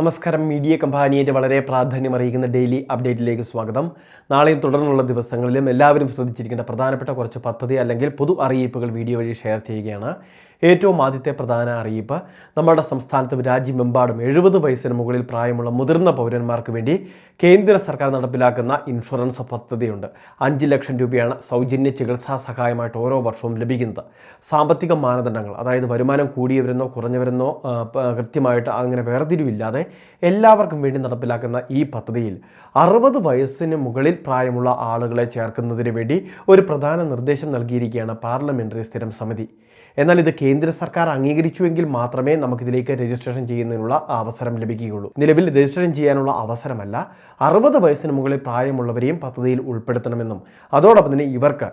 നമസ്കാരം. മീഡിയ കമ്പാനിയുടെ വളരെ പ്രാധാന്യം അറിയിക്കുന്ന ഡെയിലി അപ്ഡേറ്റിലേക്ക് സ്വാഗതം. നാളെയും തുടർന്നുള്ള ദിവസങ്ങളിലും എല്ലാവരും ശ്രദ്ധിച്ചിരിക്കേണ്ട പ്രധാനപ്പെട്ട കുറച്ച് പദ്ധതി അല്ലെങ്കിൽ പൊതു അറിയിപ്പുകൾ വീഡിയോ വഴി ഷെയർ ചെയ്യുകയാണ്. ഏറ്റവും ആദ്യത്തെ പ്രധാന അറിയിപ്പ്. നമ്മുടെ സംസ്ഥാനത്തും രാജ്യമെമ്പാടും എഴുപത് വയസ്സിന് മുകളിൽ പ്രായമുള്ള മുതിർന്ന പൗരന്മാർക്ക് വേണ്ടി കേന്ദ്ര സർക്കാർ നടപ്പിലാക്കുന്ന ഇൻഷുറൻസ് പദ്ധതിയുണ്ട്. അഞ്ച് ലക്ഷം രൂപയാണ് സൗജന്യ ചികിത്സാ സഹായമായിട്ട് ഓരോ വർഷവും ലഭിക്കുന്നത്. സാമ്പത്തിക മാനദണ്ഡങ്ങൾ അതായത് വരുമാനം കൂടിയവരെന്നോ കുറഞ്ഞവരെന്നോ കൃത്യമായിട്ട് അങ്ങനെ വേർതിരിവില്ലാതെ എല്ലാവർക്കും വേണ്ടി നടപ്പിലാക്കുന്ന ഈ പദ്ധതിയിൽ അറുപത് വയസ്സിന് മുകളിൽ പ്രായമുള്ള ആളുകളെ ചേർക്കുന്നതിന് വേണ്ടി ഒരു പ്രധാന നിർദ്ദേശം നൽകിയിരിക്കുകയാണ് പാർലമെന്ററി സ്ഥിരം സമിതി. എന്നാൽ ഇത് കേന്ദ്ര സർക്കാർ അംഗീകരിച്ചുവെങ്കിൽ മാത്രമേ നമുക്കിതിലേക്ക് രജിസ്ട്രേഷൻ ചെയ്യുന്നതിനുള്ള അവസരം ലഭിക്കുകയുള്ളൂ. നിലവിൽ രജിസ്ട്രേഷൻ ചെയ്യാനുള്ള അവസരമല്ല അറുപത് വയസ്സിന് മുകളിൽ പ്രായമുള്ളവരെയും പദ്ധതിയിൽ ഉൾപ്പെടുത്തണമെന്നും അതോടൊപ്പം തന്നെ ഇവർക്ക്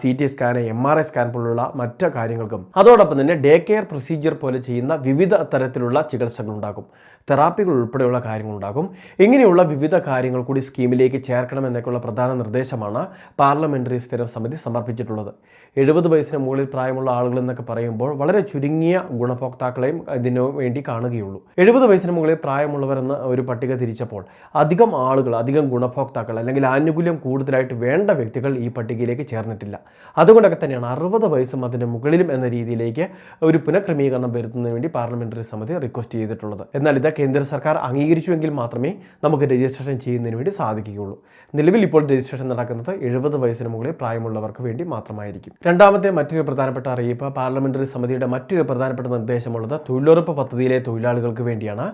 C T scan M R I scan പോലുള്ള മറ്റ് കാര്യങ്ങൾക്കും അതോടൊപ്പം തന്നെ ഡേ കെയർ പ്രൊസീജിയർ പോലെ ചെയ്യുന്ന വിവിധ തരത്തിലുള്ള ചികിത്സകൾ ഉണ്ടാകും തെറാപ്പികൾ ഉൾപ്പെടെയുള്ള കാര്യങ്ങളുണ്ടാകും. ഇങ്ങനെയുള്ള വിവിധ കാര്യങ്ങൾ കൂടി സ്കീമിലേക്ക് ചേർക്കണം എന്നൊക്കെയുള്ള പ്രധാന നിർദ്ദേശമാണ് പാർലമെന്ററി സ്ഥിരം സമിതി സമർപ്പിച്ചിട്ടുള്ളത്. എഴുപത് വയസ്സിന് മുകളിൽ പ്രായമുള്ള ആളുകൾ എന്നൊക്കെ പറയുമ്പോൾ വളരെ ചുരുങ്ങിയ ഗുണഭോക്താക്കളെയും ഇതിനു വേണ്ടി കാണുകയുള്ളൂ. എഴുപത് വയസ്സിന് മുകളിൽ പ്രായമുള്ളവരെന്ന് ഒരു പട്ടിക തിരിച്ചപ്പോൾ അധികം ആളുകൾ അധികം ഗുണഭോക്താക്കൾ അല്ലെങ്കിൽ ആനുകൂല്യം കൂടുതലായിട്ട് വേണ്ട വ്യക്തികൾ ഈ പട്ടികയിലേക്ക് ചേർന്നിട്ടില്ല. അതുകൊണ്ടൊക്കെ തന്നെയാണ് അറുപത് വയസ്സും അതിന്റെ മുകളിലും എന്ന രീതിയിലേക്ക് ഒരു പുനഃക്രമീകരണം വരുത്തുന്നതിന് വേണ്ടി പാർലമെന്ററി സമിതി റിക്വസ്റ്റ് ചെയ്തിട്ടുള്ളത്. എന്നാൽ ഇത് കേന്ദ്ര സർക്കാർ അംഗീകരിച്ചുവെങ്കിൽ മാത്രമേ നമുക്ക് രജിസ്ട്രേഷൻ ചെയ്യുന്നതിന് വേണ്ടി സാധിക്കുകയുള്ളൂ. നിലവിൽ ഇപ്പോൾ രജിസ്ട്രേഷൻ നടക്കുന്നത് എഴുപത് വയസ്സിന് മുകളിൽ പ്രായമുള്ളവർക്ക് വേണ്ടി മാത്രമായിരിക്കും. രണ്ടാമത്തെ മറ്റൊരു പ്രധാനപ്പെട്ട അറിയിപ്പ് പാർലമെന്ററി സമിതിയുടെ മറ്റൊരു പ്രധാനപ്പെട്ട നിർദ്ദേശമുള്ളത് തൊഴിലുറപ്പ് പദ്ധതിയിലെ തൊഴിലാളികൾക്ക് വേണ്ടിയാണ്.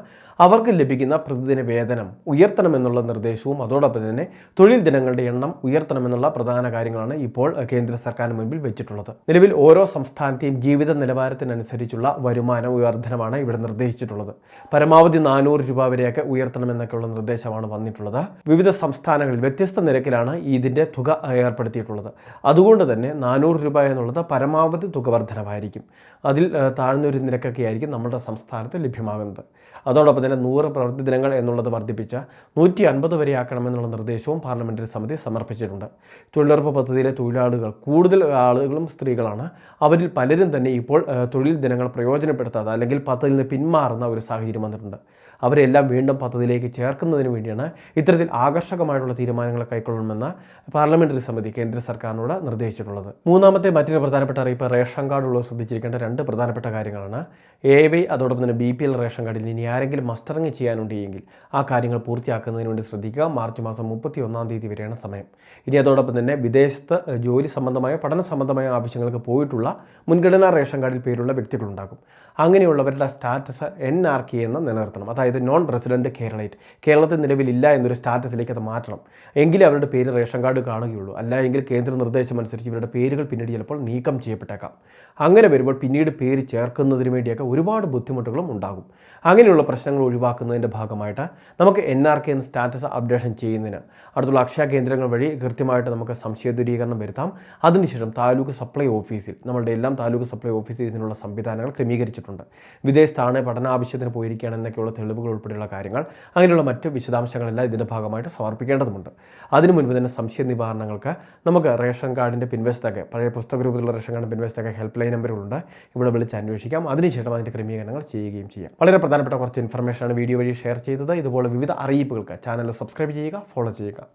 അവർക്ക് ലഭിക്കുന്ന പ്രതിദിന വേതനം ഉയർത്തണമെന്നുള്ള നിർദ്ദേശവും അതോടൊപ്പം തന്നെ തൊഴിൽ ദിനങ്ങളുടെ എണ്ണം ഉയർത്തണമെന്നുള്ള പ്രധാന കാര്യങ്ങളാണ് ഇപ്പോൾ കേന്ദ്ര സർക്കാരിന് മുമ്പിൽ വെച്ചിട്ടുള്ളത്. നിലവിൽ ഓരോ സംസ്ഥാനത്തെയും ജീവിത നിലവാരത്തിനനുസരിച്ചുള്ള വരുമാന ഉയർദ്ധനമാണ് ഇവിടെ നിർദ്ദേശിച്ചിട്ടുള്ളത്. പരമാവധി നാനൂറ് രൂപ വരെയൊക്കെ ഉയർത്തണമെന്നൊക്കെയുള്ള നിർദ്ദേശമാണ് വന്നിട്ടുള്ളത്. വിവിധ സംസ്ഥാനങ്ങളിൽ വ്യത്യസ്ത നിരക്കിലാണ് ഇതിന്റെ തുക ഏർപ്പെടുത്തിയിട്ടുള്ളത്. അതുകൊണ്ട് തന്നെ നാനൂറ് രൂപ എന്നുള്ളത് പരമാവധി തുക വർധനമായിരിക്കും അതിൽ താഴ്ന്നൊരു നിരക്കൊക്കെ ആയിരിക്കും നമ്മുടെ സംസ്ഥാനത്ത് ലഭ്യമാകുന്നത്. അതോടൊപ്പം തന്നെ നൂറ് പ്രവൃത്തി ദിനങ്ങൾ എന്നുള്ളത് വർദ്ധിപ്പിച്ച നൂറ്റി അൻപത് വരെയാക്കണമെന്നുള്ള നിർദ്ദേശവും പാർലമെന്ററി സമിതി സമർപ്പിച്ചിട്ടുണ്ട്. തൊഴിലുറപ്പ് പദ്ധതിയിലെ തൊഴിലാളികൾ കൂടുതൽ ആളുകളും സ്ത്രീകളാണ്. അവരിൽ പലരും തന്നെ ഇപ്പോൾ തൊഴിൽ ദിനങ്ങൾ പ്രയോജനപ്പെടുത്താതെ അല്ലെങ്കിൽ പദ്ധതിയിൽ നിന്ന് പിന്മാറുന്ന ഒരു സാഹചര്യം വന്നിട്ടുണ്ട്. അവരെല്ലാം വീണ്ടും പദ്ധതിയിലേക്ക് ചേർക്കുന്നതിന് വേണ്ടിയാണ് ഇത്തരത്തിൽ ആകർഷകമായിട്ടുള്ള തീരുമാനങ്ങൾ കൈക്കൊള്ളണമെന്ന് പാർലമെന്ററി സമിതി കേന്ദ്ര സർക്കാരിനോട് നിർദ്ദേശിച്ചിട്ടുള്ളത്. മൂന്നാമത്തെ മറ്റൊരു പ്രധാനപ്പെട്ട അറിയിപ്പ് റേഷൻ കാർഡുള്ളവർ ശ്രദ്ധിച്ചിരിക്കേണ്ട രണ്ട് പ്രധാനപ്പെട്ട കാര്യങ്ങളാണ്. എ വൈ അതോടൊപ്പം തന്നെ ബി പി എൽ റേഷൻ കാർഡിൽ ഇനി ആരെങ്കിലും മസ്റ്ററിങ് ചെയ്യാനുണ്ടെങ്കിൽ ആ കാര്യങ്ങൾ പൂർത്തിയാക്കുന്നതിന് വേണ്ടി ശ്രദ്ധിക്കുക. മാർച്ച് മാസം മുപ്പത്തി ഒന്നാം തീയതി വരെയാണ് സമയം. ഇനി അതോടൊപ്പം തന്നെ വിദേശത്ത് ജോലി സംബന്ധമായ പഠന സംബന്ധമായ ആവശ്യങ്ങൾക്ക് പോയിട്ടുള്ള മുൻഗണനാ റേഷൻ കാർഡിൽ പേരുള്ള വ്യക്തികളുണ്ടാകും. അങ്ങനെയുള്ളവരുടെ സ്റ്റാറ്റസ് എൻ ആർ കെ എന്ന് നിലനിർത്തണം. അതായത് നോൺ റെസിഡന്റ് കേരളൈറ്റ് കേരളത്തിൽ നിലവിലില്ല എന്നൊരു സ്റ്റാറ്റസിലേക്ക് അത് മാറ്റണം. എങ്കിലും അവരുടെ പേര് റേഷൻ കാർഡ് കാണുകയുള്ളൂ. അല്ല എങ്കിൽ കേന്ദ്ര നിർദ്ദേശം അനുസരിച്ച് ഇവരുടെ പേരുകൾ പിന്നീട് ചിലപ്പോൾ നീക്കം ചെയ്യപ്പെട്ടേക്കാം. അങ്ങനെ വരുമ്പോൾ പിന്നീട് പേര് ചേർക്കുന്നതിന് വേണ്ടിയൊക്കെ ഒരുപാട് ബുദ്ധിമുട്ടുകളും ഉണ്ടാകും. അങ്ങനെയുള്ള പ്രശ്നങ്ങൾ ഒഴിവാക്കുന്നതിന്റെ ഭാഗമായിട്ട് നമുക്ക് എൻ ആർ കെ എന്ന സ്റ്റാറ്റസ് അപ്ഡേഷൻ ചെയ്യുന്നതിന് അടുത്തുള്ള അക്ഷയ കേന്ദ്രങ്ങൾ വഴി കൃത്യമായിട്ട് നമുക്ക് സംശയ ദൂരീകരണം വരുത്താം. അതിനുശേഷം താലൂക്ക് സപ്ലൈ ഓഫീസിൽ നമ്മളുടെ എല്ലാം താലൂക്ക് സപ്ലൈ ഓഫീസിൽ ഇതിനുള്ള സംവിധാനങ്ങൾ ക്രമീകരിച്ചിട്ടുണ്ട്. വിദേശത്താണ് പഠന ആവശ്യത്തിന് പോയിരിക്കുകയാണ് എന്നൊക്കെയുള്ള തെളിവുകൾ ഉൾപ്പെടെയുള്ള കാര്യങ്ങൾ അങ്ങനെയുള്ള മറ്റ് വിശദാംശങ്ങളെല്ലാം ഇതിന്റെ ഭാഗമായിട്ട് സമർപ്പിക്കേണ്ടതുണ്ട് അതിനു മുൻപ് തന്നെ സംശയ നിവാരണങ്ങൾക്ക് നമുക്ക് റേഷൻ കാർഡിന്റെ പിൻവശത്തൊക്കെ പഴയ പുസ്തക രൂപത്തിലുള്ള റേഷൻ കാർഡ് പിൻവശത്തൊക്കെ ഹെൽപ്പ് ലൈൻ നമ്പറുകളുണ്ട്. ഇവിടെ വിളിച്ച് അന്വേഷിക്കാം. അതിനുശേഷം അതിന്റെ ക്രമീകരണങ്ങൾ ചെയ്യുകയും ചെയ്യാം. വളരെ പ്രധാനപ്പെട്ട കുറച്ച് ഇൻഫർമേഷനാണ് വീഡിയോ വഴി ഷെയർ ചെയ്തത്. ഇതുപോലെ വിവിധ അറിയിപ്പുകൾക്ക് ചാനൽ സബ്സ്ക്രൈബ് ചെയ്യുക ഫോളോ ചെയ്യുക.